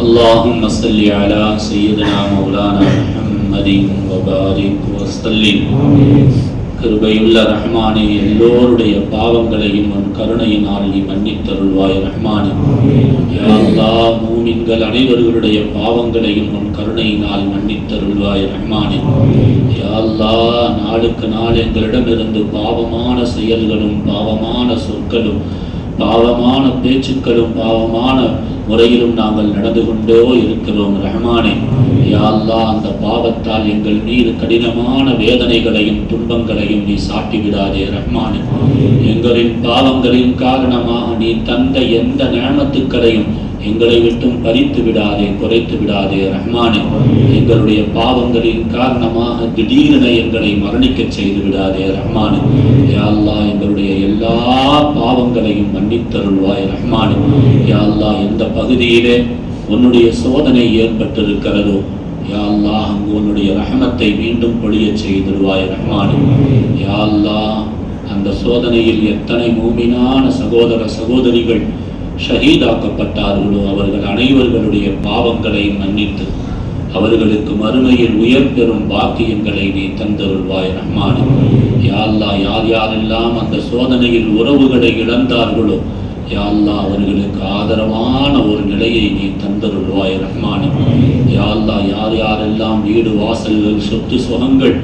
اللهم صل على سيدنا مولانا محمد وبارك وسلم கிருபையுள்ள ரஹ்மானே எல்லோருடைய பாவங்களையும் உன் கருணையினால் நீ மன்னித்தருள்வாய் ரஹ்மானே யா அல்லாஹ் மூமின்கள் அனைவர்களுடைய பாவங்களையும் உன் கருணையினால் மன்னித்தருள்வாய் ரஹ்மானே யா அல்லாஹ் நாளுக்கு நாள் எங்களிடமிருந்து பாவமான செயல்களும் பாவமான சொற்களும் பாவமான பேச்சுக்களும் பாவமான முறையிலும் நாங்கள் நடந்து கொண்டோ இருக்கிறோம் ரஹ்மானே. யாழ்லா அந்த பாவத்தால் எங்கள் மீது கடினமான வேதனைகளையும் துன்பங்களையும் நீ சாட்டிவிடாதே ரஹ்மானே. எங்களின் பாவங்களின் காரணமாக நீ தந்த எந்த நேமத்துக்களையும் எங்களை விட்டும் பறித்து விடாதே குறைத்து விடாதே ரஹ்மானே. எங்களுடைய பாவங்களின் காரணமாக திடீரென எங்களை மரணிக்கச் செய்து விடாதே ரஹ்மானே. யாழ்லா எங்களுடைய எல்லா பாவங்களையும் மன்னித்தருள்வாய் ரஹ்மானே. யா எந்த பகுதியிலே உன்னுடைய சோதனை ஏற்பட்டிருக்கிறதோ யா அங்கு உன்னுடைய ரஹமத்தை மீண்டும் பொழியச் செய்திருவாய் ரஹ்மானே. யா அந்த சோதனையில் எத்தனை மூமினான சகோதர சகோதரிகள் ஷஹீதாக்கப்பட்டார்களோ அவர்கள் அனைவர்களுடைய பாவங்களை மன்னித்து அவர்களுக்கு மறுமையில் உயர் பெறும் பாக்கியங்களை நீ தந்தருள்வாய் ரஹ்மானே. யாழ்லா யார் யாரெல்லாம் அந்த சோதனையில் உறவுகளை இழந்தார்களோ யாழ்லா அவர்களுக்கு ஆதரவான ஒரு நிலையை நீ தந்தருள்வாய் ரஹ்மானே. யாழ்லா யார் யாரெல்லாம் வீடு வாசல்கள் சொத்து சுகங்கள்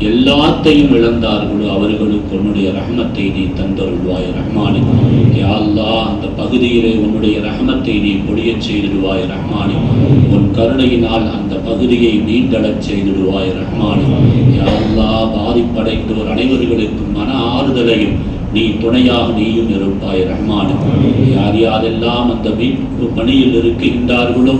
எல்லாத்தையும் இழந்தார்களோ அவர்களுக்கு உன்னுடைய ரஹமத்தை நீ தந்தருள்வாய் ரஹ்மானி. யா அந்த பகுதியிலே உன்னுடைய ரஹமத்தை நீ பொழியச் செய்திடுவாய் ரஹ்மானி. உன் கருணையினால் அந்த பகுதியை மீண்டடச் செய்திடுவாய் ரஹ்மானி. யா பாதிப்படைந்தோர் அனைவர்களுக்கும் மன ஆறுதலையும் நீ துணையாக நீயும் இருப்பாய் ரஹ்மானே. யார் யாரெல்லாம் அந்த மீட்பு பணியில் இருக்கின்றார்களோ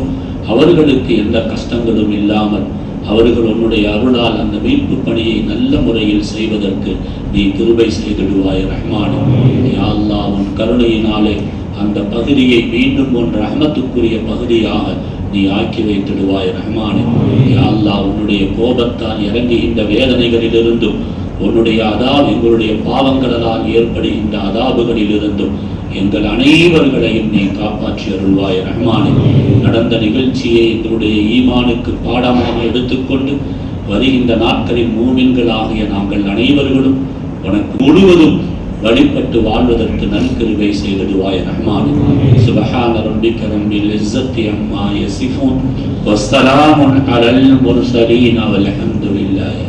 அவர்களுக்கு எந்த கஷ்டங்களும் இல்லாமல் அவர்கள் உன்னுடைய அருளால் அந்த மீட்பு பணியை நல்ல முறையில் செய்வதற்கு நீ கிருபை செய்திடுவாய் ரஹ்மானே. யா அல்லாஹ் உன் கருணையினாலே அந்த பகுதியை மீண்டும் உன் ரஹமத்துக்குரிய பகுதியாக நீ ஆக்கி வைத்திடுவாய் ரஹ்மானே. யா அல்லாஹ் உன்னுடைய கோபத்தால் இறங்குகின்ற வேதனைகளிலிருந்தும் உன்னுடைய அதாப் எங்களுடைய பாவங்களால் ஏற்படுகின்ற அதாபுகளிலிருந்தும் எங்கள் அனைவர்களையும் நீ காப்பாற்றி அருள்வாய் ரஹ்மானே. நடந்த நிகழ்ச்சியை எங்களுடைய ஈமானுக்கு பாடமாக எடுத்துக்கொண்டு வருகின்ற நாட்களில் மூமின்களாகிய நாங்கள் அனைவர்களும் உனக்கு முழுவதும் வழிபட்டு வாழ்வதற்கு நன்கருவை செய்திடுவாய் ரஹ்மான். சுபஹான ரப்பிக ரப்பில் இஸ்ஸத்தி அம்மா யசிஃபூன். வஸ்ஸலாமுன் அலல் முர்சலீன். வல்ஹம்துலில்லாஹி.